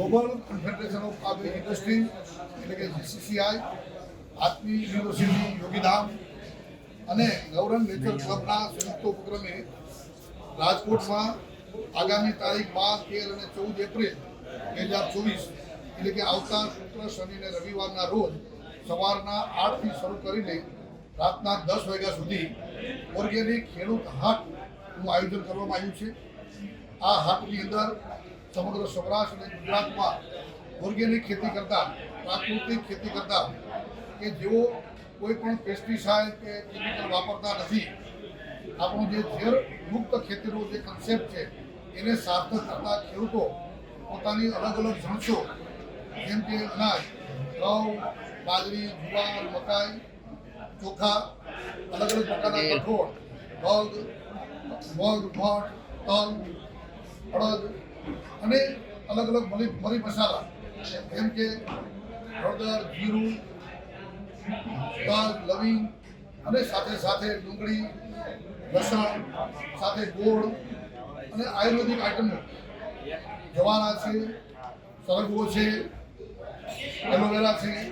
Global confederation of કાબે industry એટલે કે જીસીસીઆઈ આત્મી યુનિવર્સિટી યોગીધામ અને ગૌરવ નેચર ક્લબના સંયુક્ત ઉપક્રમે રાજકોટમાં આગામી તારીખ બાર, તેર અને ચૌદ એપ્રિલ બે હજાર ચોવીસ, એટલે કે આવતા શુક્ર, શનિ અને રવિવારના રોજ સવારના આઠથી શરૂ કરીને રાતના દસ વાગ્યા સુધી ઓર્ગેનિક ખેડૂત હાટનું આયોજન કરવામાં આવ્યું છે. આ હાટની અંદર સમગ્ર સૌરાષ્ટ્ર અને ગુજરાતમાં ઓર્ગેનિક ખેતી કરતા, પ્રાકૃતિક ખેતી કરતા કે જેઓ કોઈ પણ પેસ્ટિસાઇડ કે કેમિકલ વાપરતા નથી, આપણું જે ઝેર મુક્ત ખેતીનો જે કન્સેપ્ટ છે, એને સાર્થક કરતા ખેડૂતો પોતાની અલગ અલગ જણસો, જેમ કે અનાજ, ઘઉં, બાજરી, જુવાર, મકાઈ, ચોખા, અલગ અલગ પ્રકારના કઠોળ મગ મગ મઠ, તલ, અડદ અને અલગ અલગ મરી મરી મસાલા, જેમ કે હળદર, જીરું દાલ લવિંગ, અને સાથે સાથે ડુંગળી, લસણ, સાથે ગોળ અને આયુર્વેદિક આઇટમો જવાના છે, સરગવો છે, એલોવેરા છે